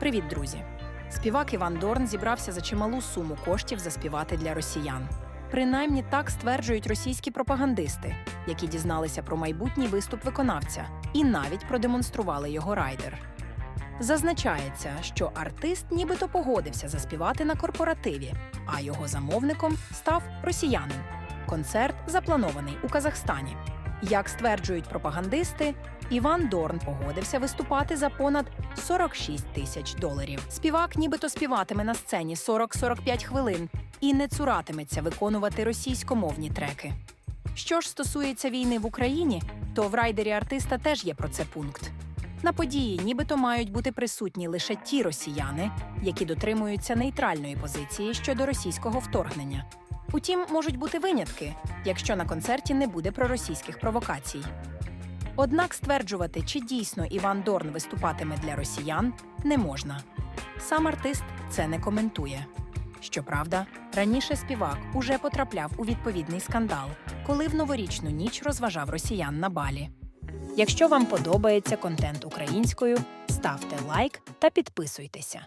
Привіт, друзі! Співак Іван Дорн зібрався за чималу суму коштів заспівати для росіян. Принаймні так стверджують російські пропагандисти, які дізналися про майбутній виступ виконавця і навіть продемонстрували його райдер. Зазначається, що артист нібито погодився заспівати на корпоративі, а його замовником став росіянин. Концерт запланований у Казахстані. Як стверджують пропагандисти, Іван Дорн погодився виступати за понад 46 тисяч доларів. Співак нібито співатиме на сцені 40-45 хвилин і не цуратиметься виконувати російськомовні треки. Що ж стосується війни в Україні, то в райдері артиста теж є про це пункт. На події нібито мають бути присутні лише ті росіяни, які дотримуються нейтральної позиції щодо російського вторгнення. Утім, можуть бути винятки, якщо на концерті не буде проросійських провокацій. Однак стверджувати, чи дійсно Іван Дорн виступатиме для росіян, не можна. Сам артист це не коментує. Щоправда, раніше співак уже потрапляв у відповідний скандал, коли в новорічну ніч розважав росіян на балі. Якщо вам подобається контент українською, ставте лайк та підписуйтеся.